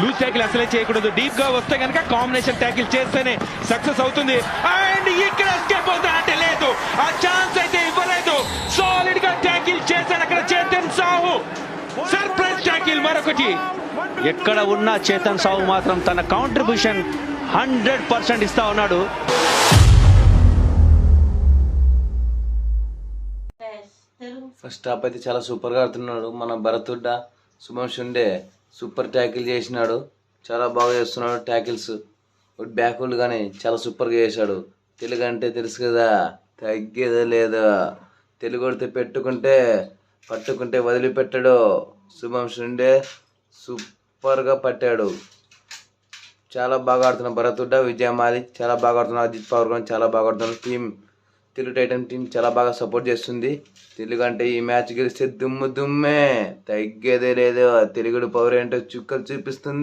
Loose tackle అసలే చేయకూడదు. డీప్గా వస్తే కనుక కాంబినేషన్ ట్యాకిల్ చేస్తేనే సక్సెస్ అవుతుంది. అండ్ ఇక్కడ ఎస్కేప్ అవుతా అంటే లేదు. ఆ ఛాన్స్ అయితే ఇవ్వలేదు. సాలిడ్గా ట్యాకిల్ చేశాను అక్కడ చేతన్ సాహు. సర్ప్రైజ్ ట్యాకిల్ మరొకటి. ఎక్కడ ఉన్నా చేతన్ సాహు మాత్రం తన కాంట్రిబ్యూషన్ హండ్రెడ్ పర్సెంట్ ఇస్తా ఉన్నాడు. ఫస్ట్ హాఫ్ అయితే చాలా సూపర్గా ఆడుతున్నాడు మన భరతుడ్డ సుమన్ షుండే సూపర్ ట్యాకిల్ చేసినాడు. చాలా బాగా చేస్తున్నాడు ట్యాకిల్స్. బ్యాక్ హోల్డ్ కానీ చాలా సూపర్గా చేశాడు. తెలుగు అంటే తెలుసు కదా తగ్గేదో లేదా. తెలుగు కొడితే పెట్టుకుంటే పట్టుకుంటే వదిలిపెట్టాడు. శుభం షుండే సూపర్గా పట్టాడు. చాలా బాగా ఆడుతున్న భరతుడ్డ విజయమాలి చాలా బాగా ఆడుతున్నారు అజిత్ పవర్ కానీ చాలా బాగా ఆడుతున్నారు టీం తెలుగు టైటన్ టీం చాలా బాగా సపోర్ట్ చేస్తుంది. తెలుగు అంటే ఈ మ్యాచ్ గెలిస్తే దుమ్ము దుమ్మే. తగ్గేదే లేదు. తెలుగుడు పవర్ ఏంటో చుక్కలు చూపిస్తుంది.